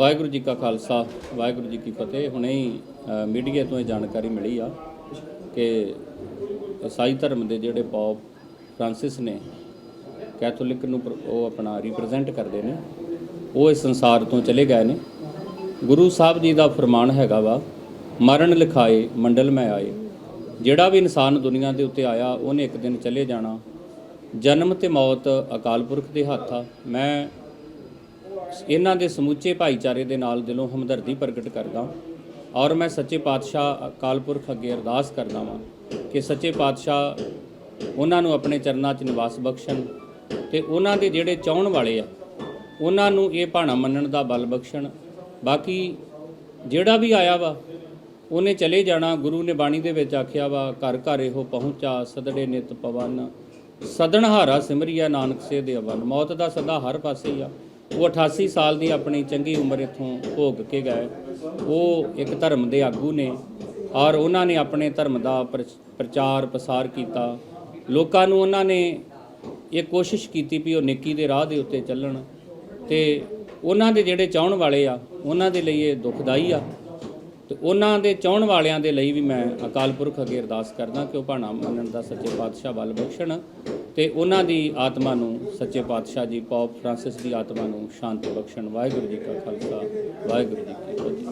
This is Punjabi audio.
ਵਾਹਿਗੁਰੂ ਜੀ ਕਾ ਖਾਲਸਾ, ਵਾਹਿਗੁਰੂ ਜੀ ਕੀ ਫਤਿਹ। ਹੁਣੇ ਹੀ ਮੀਡੀਆ ਤੋਂ ਇਹ ਜਾਣਕਾਰੀ ਮਿਲੀ ਆ ਕਿ ਈਸਾਈ ਧਰਮ ਦੇ ਜਿਹੜੇ ਪੌਪ ਫ੍ਰਾਂਸਿਸ ਨੇ, ਕੈਥੋਲਿਕ ਨੂੰ ਪ੍ਰ- ਉਹ ਆਪਣਾ ਰਿਪਰੈਜ਼ੈਂਟ ਕਰਦੇ ਨੇ। ਉਹ ਇਸ ਸੰਸਾਰ ਤੋਂ ਚਲੇ ਗਏ ਨੇ। ਗੁਰੂ ਸਾਹਿਬ ਜੀ ਦਾ ਫਰਮਾਨ ਹੈਗਾ ਵਾ, ਮਰਨ ਲਿਖਾਏ, ਮੰਡਲ ਮੈਂ ਆਏ। ਜਿਹੜਾ ਵੀ ਇਨਸਾਨ ਦੁਨੀਆ ਦੇ ਉੱਤੇ ਆਇਆ, ਉਹਨੇ ਇੱਕ ਦਿਨ ਚਲੇ ਜਾਣਾ। ਜਨਮ ਤੇ ਮੌਤ ਅਕਾਲ ਪੁਰਖ ਦੇ ਹੱਥ ਆ। ਮੈਂ ਇਹਨਾਂ ਦੇ ਸਮੁੱਚੇ ਭਾਈਚਾਰੇ ਦੇ ਨਾਲ ਦਿਲੋਂ ਹਮਦਰਦੀ ਪ੍ਰਗਟ ਕਰਦਾ ਔਰ ਮੈਂ ਸੱਚੇ ਪਾਤਸ਼ਾਹ ਅਕਾਲ ਪੁਰਖ ਅੱਗੇ ਅਰਦਾਸ ਕਰਦਾ ਵਾਂ ਕਿ ਸੱਚੇ ਪਾਤਸ਼ਾਹ ਉਹਨਾਂ ਨੂੰ ਆਪਣੇ ਚਰਨਾਂ 'ਚ ਨਿਵਾਸ ਬਖਸ਼ਣ ਤੇ ਉਹਨਾਂ ਦੇ ਜਿਹੜੇ ਚਾਹਣ ਵਾਲੇ ਆ, ਉਹਨਾਂ ਨੂੰ ਇਹ ਭਾਣਾ ਮੰਨਣ ਦਾ ਬਲ ਬਖਸ਼ਣ। ਬਾਕੀ ਜਿਹੜਾ ਵੀ ਆਇਆ ਵਾ, ਉਹਨੇ ਚਲੇ ਜਾਣਾ, ਗੁਰੂ ਨੇ ਬਾਣੀ ਦੇ ਵਿੱਚ ਆਖਿਆ ਵਾ, ਘਰ ਘਰ ਇਹੋ ਪਹੁੰਚਾ, ਸਦੜੇ ਨਿਤ ਪਵਨ। ਸਦਣਹਾਰਾ ਸਿਮਰਿਆ ਨਾਨਕ ਸੇ ਦੇ ਅਵਨ ਮੌਤ ਦਾ ਸਦਾ ਹਰ ਪਾਸੇ ਹੀ ਆ। ਉਹ 88 ਸਾਲ ਦੀ ਆਪਣੀ ਚੰਗੀ ਉਮਰ ਇੱਥੋਂ ਭੋਗ ਕੇ ਗਏ। ਉਹ ਇੱਕ ਧਰਮ ਦੇ ਆਗੂ ਨੇ ਔਰ ਉਹਨਾਂ ਨੇ ਆਪਣੇ ਧਰਮ ਦਾ ਪ੍ਰਚ- ਪ੍ਰਚਾਰ ਪ੍ਰਸਾਰ ਕੀਤਾ। ਲੋਕਾਂ ਨੂੰ ਉਹਨਾਂ ਨੇ ਇਹ ਕੋਸ਼ਿਸ਼ ਕੀਤੀ ਵੀ ਉਹ ਨੇਕੀ ਦੇ ਰਾਹ ਦੇ ਉੱਤੇ ਚੱਲਣ ਤੇ ਉਹਨਾਂ ਦੇ ਜਿਹੜੇ ਚਾਹਣ ਵਾਲੇ ਆ, ਉਹਨਾਂ ਦੇ ਲਈ ਇਹ ਦੁਖਦਾਈ ਆ। ਤੇ ਉਹਨਾਂ ਦੇ ਚਾਹਣ ਵਾਲਿਆਂ ਦੇ ਲਈ ਵੀ ਮੈਂ ਅਕਾਲ ਪੁਰਖ ਅੱਗੇ ਅਰਦਾਸ ਕਰਦਾ ਕਿ ਉਹ ਭਾਣਾ ਮੰਨਣ ਦਾ ਸੱਚੇ ਪਾਤਸ਼ਾਹ ਬਲ ਬਖਸ਼ਣ ਤੇ ਉਹਨਾਂ ਦੀ ਆਤਮਾ ਨੂੰ ਸੱਚੇ ਪਾਤਸ਼ਾਹ ਜੀ, ਪੌਪ ਫ੍ਰਾਂਸਿਸ ਦੀ ਆਤਮਾ ਨੂੰ ਸ਼ਾਂਤੀ ਬਖਸ਼ਣ। ਵਾਹਿਗੁਰੂ ਜੀ ਕਾ ਖਾਲਸਾ, ਵਾਹਿਗੁਰੂ ਜੀ ਕੀ ਫਤਿਹ।